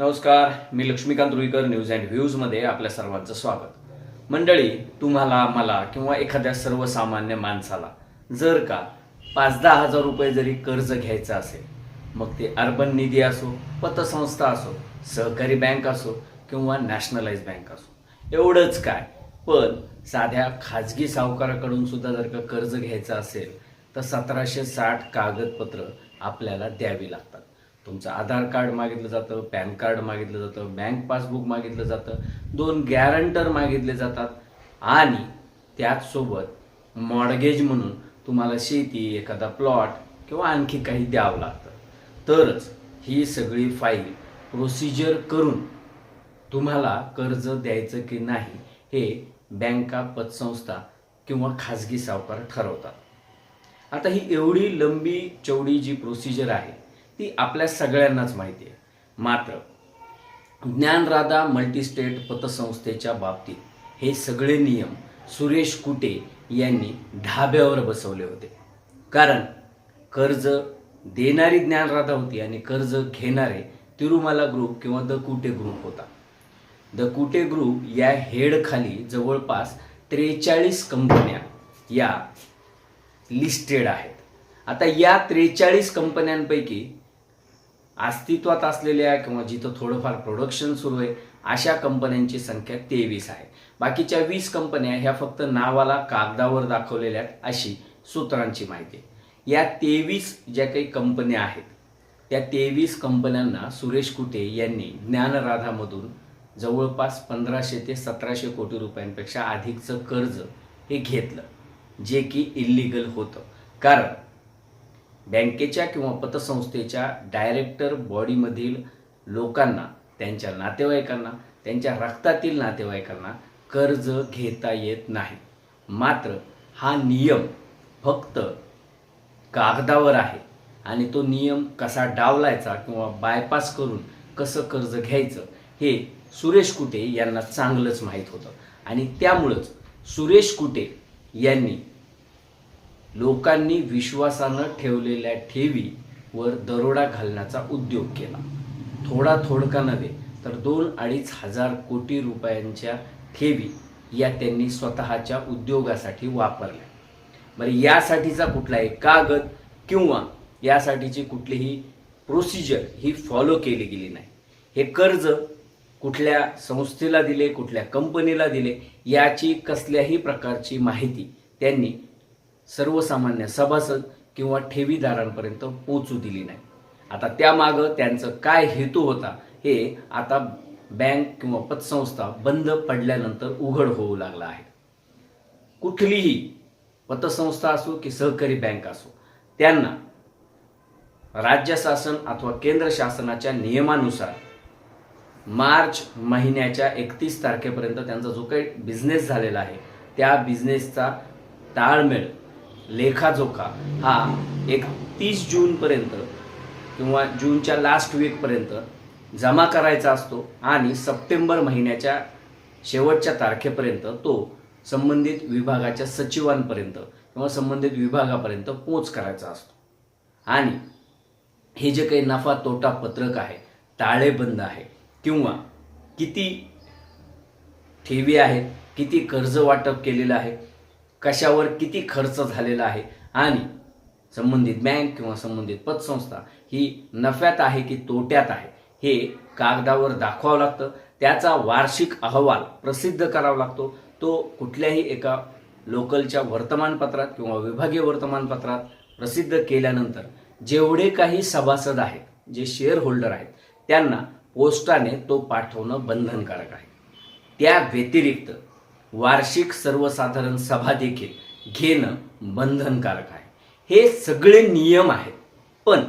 नमस्कार मी Laxmikant Ruikar news and व्ह्यूजमध्ये आपल्या सर्वांचं स्वागत. मंडळी तुम्हाला मला किंवा एखाद्या सर्वसामान्य माणसाला जर का पाच दहा हजार रुपये जरी कर्ज घ्यायचं असेल मग ते अर्बन निधी असो पतसंस्था असो सहकारी बँक असो किंवा नॅशनलाइज बँक असो एवढंच काय. पण साध्या खाजगी सावकाराकडून सुद्धा जर का कर्ज घ्यायचं असेल तर सतराशे साठ कागदपत्र आपल्याला द्यावी लागतात. तुमचं आधार कार्ड मागितलं जातं पॅन कार्ड मागितलं जातं बँक पासबुक मागितलं जातं दोन गॅरंटर मागितले जातात आणि त्याचसोबत मॉडगेज म्हणून तुम्हाला शेती एखादा प्लॉट किंवा आणखी काही द्यावं लागतं. तरच ही सगळी फाईल प्रोसिजर करून तुम्हाला कर्ज द्यायचं की नाही हे बँका पतसंस्था किंवा खाजगी सावकार ठरवतात. आता ही एवढी लंबी चौडी जी प्रोसिजर आहे ती आपल्या सगळ्यांनाच माहिती आहे. मात्र ज्ञानराधा मल्टीस्टेट पतसंस्थेच्या बाबतीत हे सगळे नियम सुरेश कुटे यांनी ढाब्यावर बसवले होते. कारण कर्ज देणारी ज्ञानराधा होती आणि कर्ज घेणारे तिरुमाला ग्रुप किंवा द कुटे ग्रुप होता. द कुटे ग्रुप या हेडखाली जवळपास त्रेचाळीस कंपन्या या लिस्टेड आहेत. आता या त्रेचाळीस कंपन्यांपैकी अस्तित्वात असलेल्या किंवा जिथं थोडंफार प्रोडक्शन सुरू आहे अशा कंपन्यांची संख्या तेवीस आहे. बाकीच्या वीस कंपन्या ह्या फक्त नावाला कागदावर दाखवलेल्या आहेत अशी सूत्रांची माहिती या तेवीस ज्या काही कंपन्या आहेत त्या तेवीस कंपन्यांना सुरेश कुटे यांनी ज्ञानराधामधून जवळपास पंधराशे ते सतराशे कोटी रुपयांपेक्षा अधिकचं कर्ज हे घेतलं जे की इल्लिगल होतं. कारण बँकेच्या किंवा पतसंस्थेच्या डायरेक्टर बॉडीमधील लोकांना त्यांच्या नातेवाईकांना त्यांच्या रक्तातील नातेवाईकांना कर्ज घेता येत नाही. मात्र हा नियम फक्त कागदावर आहे आणि तो नियम कसा डावलायचा किंवा बायपास करून कसं कर्ज घ्यायचं हे सुरेश कुटे यांना चांगलंच माहीत होतं. आणि त्यामुळंच सुरेश कुटे यांनी लोकांनी विश्वासानं ठेवलेल्या ठेवीवर दरोडा घालण्याचा उद्योग केला. थोडा थोडका नव्हे तर दोन अडीच हजार कोटी रुपयांच्या ठेवी या त्यांनी स्वतःच्या उद्योगासाठी वापरल्या. बरं यासाठीचा कुठलाही कागद किंवा यासाठीची कुठलीही प्रोसिजर ही फॉलो केली गेली नाही. हे कर्ज कुठल्या संस्थेला दिले कुठल्या कंपनीला दिले याची कसल्याही प्रकारची माहिती त्यांनी सर्वसामान्य सभासद किंवा ठेवीदारांपर्यंत पोचू दिली नाही. आता त्यामागं त्यांचं काय हेतू होता हे आता बँक किंवा पतसंस्था बंद पडल्यानंतर उघड होऊ लागला आहे. कुठलीही पतसंस्था असो की सहकारी बँक असो त्यांना राज्य शासन अथवा केंद्र शासनाच्या नियमानुसार मार्च महिन्याच्या एकतीस तारखेपर्यंत त्यांचा जो काही बिझनेस झालेला आहे त्या बिझनेसचा ताळमेळ लेखाजोखा हा एक तीस जूनपर्यंत किंवा जूनच्या लास्ट वीकपर्यंत जमा करायचा असतो आणि सप्टेंबर महिन्याच्या शेवटच्या तारखेपर्यंत तो संबंधित विभागाच्या सचिवांपर्यंत किंवा संबंधित विभागापर्यंत पोच करायचा असतो. आणि हे जे काही नफा तोटा पत्रक आहे ताळेबंद आहे किंवा किती ठेवी आहेत किती कर्ज वाटप केलेलं आहे कशावर किती खर्च झालेला आहे आणि संबंधित बँक किंवा संबंधित पतसंस्था ही नफ्यात आहे की तोट्यात आहे हे कागदावर दाखवावं लागतं. त्याचा वार्षिक अहवाल प्रसिद्ध करावा लागतो. तो कुठल्याही एका लोकलच्या वर्तमानपत्रात किंवा विभागीय वर्तमानपत्रात प्रसिद्ध केल्यानंतर जेवढे काही सभासद आहेत जे शेअर होल्डर आहेत त्यांना पोस्टाने तो पाठवणं बंधनकारक आहे. त्या व्यतिरिक्त वार्षिक सर्वसाधारण सभा देखील घेणं बंधनकारक आहे. हे सगळे नियम आहेत पण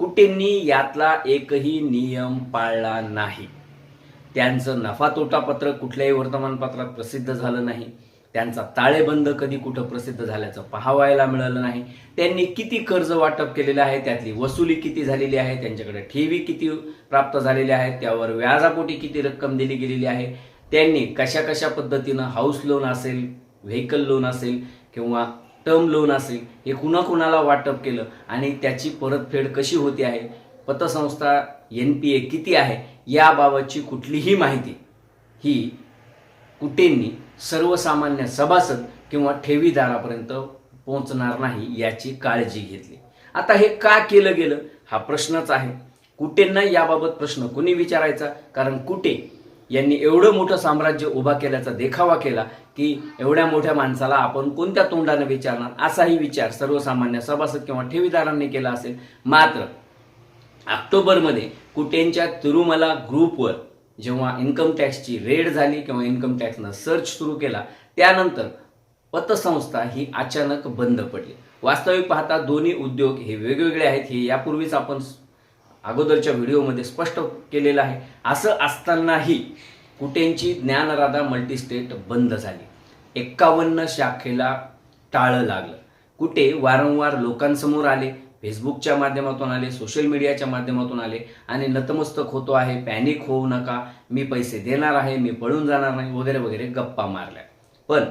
कुटेंनी यातला एकही नियम पाळला नाही. त्यांचं नफा तोटा पत्र कुठल्याही वर्तमानपत्रात प्रसिद्ध झालं नाही. त्यांचा ताळेबंद कधी कुठं प्रसिद्ध झाल्याचं पाहावायला मिळालं नाही. त्यांनी किती कर्ज वाटप केलेलं आहे त्यातली वसुली किती झालेली आहे त्यांच्याकडे ठेवी किती प्राप्त झालेल्या आहेत त्यावर व्याजापोटी किती रक्कम दिली गेलेली आहे त्यांनी कशा कशा पद्धतीनं हाऊस लोन असेल व्हेकल लोन असेल किंवा टर्म लोन असेल हे कुणाकुणाला वाटप केलं आणि त्याची परतफेड कशी होते आहे पतसंस्था एन पी ए किती आहे याबाबतची कुठलीही माहिती ही कुटेंनी सर्वसामान्य सभासद किंवा ठेवीदारापर्यंत पोहोचणार नाही याची काळजी घेतली. आता हे का केलं गेलं? हा प्रश्नच आहे. कुटेंना याबाबत प्रश्न कुणी विचारायचा? कारण कुटे यांनी एवढं मोठं साम्राज्य उभा केल्याचा देखावा केला की एवढ्या मोठ्या माणसाला आपण कोणत्या तोंडाने विचारणार? असाही विचार सर्वसामान्य सभासद किंवा ठेवीदारांनी केला असेल. मात्र ऑक्टोबरमध्ये कुटेंच्या तिरुमला ग्रुपवर जेव्हा इन्कम टॅक्सची रेड झाली किंवा इन्कम टॅक्सनं सर्च सुरू केला त्यानंतर पतसंस्था ही अचानक बंद पडली. वास्तविक पाहता दोन्ही उद्योग हे वेगवेगळे आहेत हे यापूर्वीच आपण अगोदरच्या व्हिडिओमध्ये स्पष्ट केलेलं आहे. असं असतानाही कुटेंची ज्ञानराधा मल्टीस्टेट बंद झाली. एक्कावन्न शाखेला टाळं लागलं. कुठे वारंवार लोकांसमोर आले फेसबुकच्या माध्यमातून आले सोशल मीडियाच्या माध्यमातून आले आणि नतमस्तक होतो आहे पॅनिक होऊ नका मी पैसे देणार आहे मी पळून जाणार नाही वगैरे वगैरे गप्पा मारल्या. पण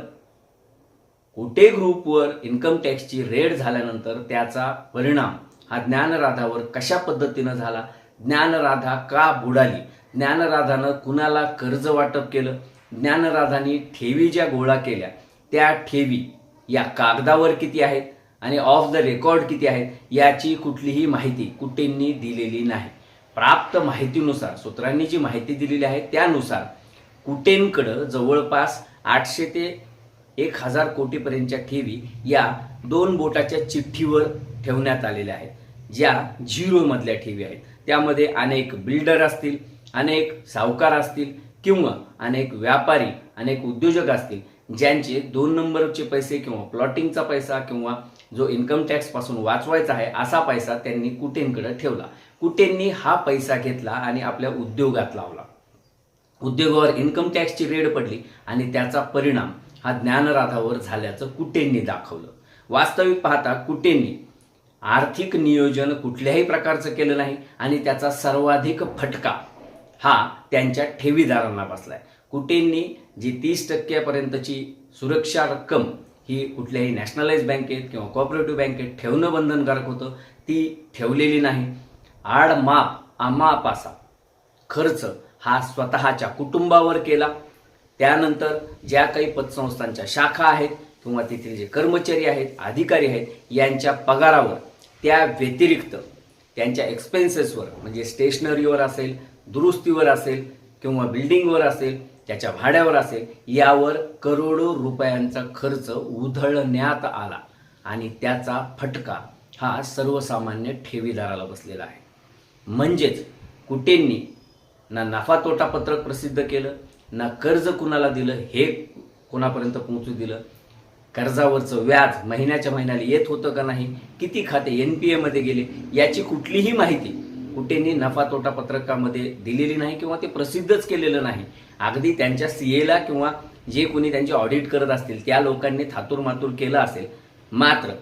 कुठे ग्रुपवर इन्कम टॅक्सची रेड झाल्यानंतर त्याचा परिणाम हा ज्ञानराधावर कशा पद्धतीनं झाला? ज्ञानराधा का बुडाली? ज्ञानराधानं कुणाला कर्ज वाटप केलं? ज्ञानराधानी ठेवी ज्या गोळा केल्या त्या ठेवी या कागदावर किती आहेत आणि ऑफ द रेकॉर्ड किती आहेत याची कुठलीही माहिती कुठेंनी दिलेली नाही. प्राप्त माहितीनुसार सूत्रांनी जी माहिती दिलेली आहे त्यानुसार कुटेंकडं जवळपास आठशे ते एक हजार कोटीपर्यंतच्या ठेवी या दोन बोटाच्या चिठ्ठीवर ठेवण्यात आलेल्या आहेत. ज्या झिरोमधल्या ठेवी आहेत. त्यामध्ये अनेक बिल्डर असतील अनेक सावकार असतील किंवा अनेक व्यापारी अनेक उद्योजक असतील ज्यांचे दोन नंबरचे पैसे किंवा प्लॉटिंगचा पैसा किंवा जो इन्कम टॅक्सपासून वाचवायचा आहे असा पैसा त्यांनी कुटेंकडे ठेवला. कुटेंनी हा पैसा घेतला आणि आपल्या उद्योगात लावला. उद्योगावर इन्कम टॅक्सची रेड पडली आणि त्याचा परिणाम हा ज्ञानराधावर झाल्याचं कुटेंनी दाखवलं. वास्तविक पाहता कुटेंनी आर्थिक नियोजन कुठल्याही प्रकारचं केलं नाही आणि त्याचा सर्वाधिक फटका हा त्यांच्या ठेवीदारांना बसलाय. कुटेंनी जी तीस टक्क्यापर्यंतची सुरक्षा रक्कम ही कुठल्याही नॅशनलाइज बँकेत किंवा कॉपरेटिव्ह बँकेत ठेवणं बंधनकारक होतं ती ठेवलेली नाही. आड माप आमापासा खर्च हा स्वतःच्या कुटुंबावर केला. त्यानंतर ज्या काही पतसंस्थांच्या शाखा आहेत किंवा तेथील जे कर्मचारी आहेत अधिकारी आहेत यांच्या पगारावर त्या व्यतिरिक्त त्यांच्या एक्सपेन्सेसवर म्हणजे स्टेशनरीवर असेल दुरुस्तीवर असेल किंवा बिल्डिंगवर असेल त्याच्या भाड्यावर असेल यावर करोडो रुपयांचा खर्च उधळण्यात आला. आणि त्याचा फटका हा सर्वसामान्य ठेवीदाराला बसलेला आहे. म्हणजेच कुटेंनी ना नफा तोटा पत्रक प्रसिद्ध केलं ना कर्ज कुणाला दिलं हे कोणापर्यंत पोहोचू दिलं कर्जावरचं व्याज महिन्याच्या महिन्याला येत होतं का नाही किती खाते एन पी एमध्ये गेले याची कुठलीही माहिती कुठेनी नफा तोटा पत्रकामध्ये दिलेली नाही किंवा ते प्रसिद्धच केलेलं नाही. अगदी त्यांच्या सी एला किंवा जे कोणी त्यांचे ऑडिट करत असतील त्या लोकांनी थातूर मातूर केलं असेल. मात्र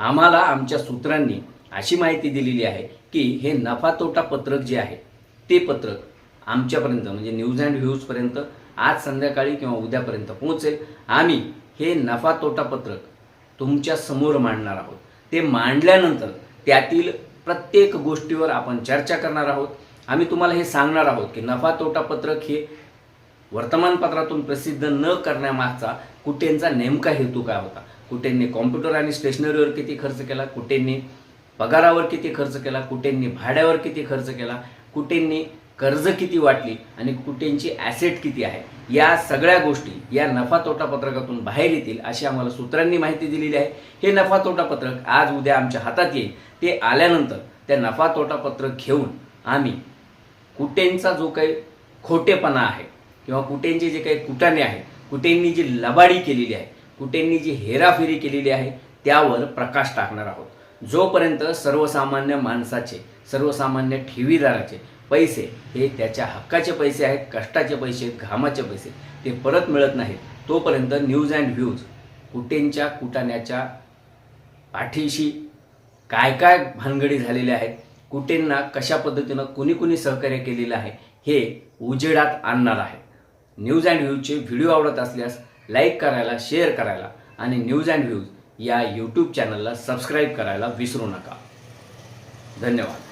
आम्हाला आमच्या सूत्रांनी अशी माहिती दिलेली आहे की हे नफा तोटा पत्रक जे आहे ते पत्रक आमच्यापर्यंत म्हणजे न्यूज अँड व्ह्यूजपर्यंत आज संध्याकाळी किंवा उद्यापर्यंत पोहोचेल. आम्ही हे नफा तोटा पत्रक तुमच्यासमोर मांडणार आहोत. ते मांडल्यानंतर त्यातील प्रत्येक गोष्टीवर आपण चर्चा करणार आहोत. आम्ही तुम्हाला हे सांगणार आहोत की नफा तोटा पत्रक हे वर्तमानपत्रातून प्रसिद्ध न करण्यामागचा कुटेंचा नेमका हेतू काय होता? कुटेंनी कॉम्प्युटर आणि स्टेशनरीवर किती खर्च केला? कुटेंनी पगारावर किती खर्च केला? कुटेंनी भाड्यावर किती खर्च केला? कुटेंनी कर्ज किती वाटली आणि कुटेंची ॲसेट किती आहे या सगळ्या गोष्टी या नफा तोटा पत्रकातून बाहेर येतील अशी आम्हाला सूत्रांनी माहिती दिलेली आहे. हे नफा तोटा पत्रक आज उद्या आमच्या हातात येईल. ते आल्यानंतर त्या नफा तोटा पत्रक घेऊन आम्ही कुटेंचा जो काही खोटेपणा आहे किंवा कुटेंचे जे काही कुटाणे आहे कुटेंनी जी लबाडी केलेली आहे कुटेंनी जी हेराफेरी केलेली आहे त्यावर प्रकाश टाकणार आहोत. जोपर्यंत सर्वसामान्य माणसाचे सर्वसामान्य ठेवीदाराचे पैसे हे त्याच्या हक्काचे पैसे आहेत कष्टाचे पैसे आहेत घामाचे पैसे ते परत मिळत नाहीत. तोपर्यंत न्यूज अँड व्ह्यूज कुटेंच्या कुटाण्याच्या पाठीशी काय काय भानगडी झालेल्या आहेत कुटेंना कशा पद्धतीनं कुणी कुणी सहकार्य केलेलं आहे हे उजेडात आणणार आहे. न्यूज अँड व्ह्यूजचे व्हिडिओ आवडत असल्यास लाईक करायला शेअर करायला आणि न्यूज अँड व्ह्यूज या यूट्यूब चॅनलला सबस्क्राईब करायला विसरू नका. धन्यवाद.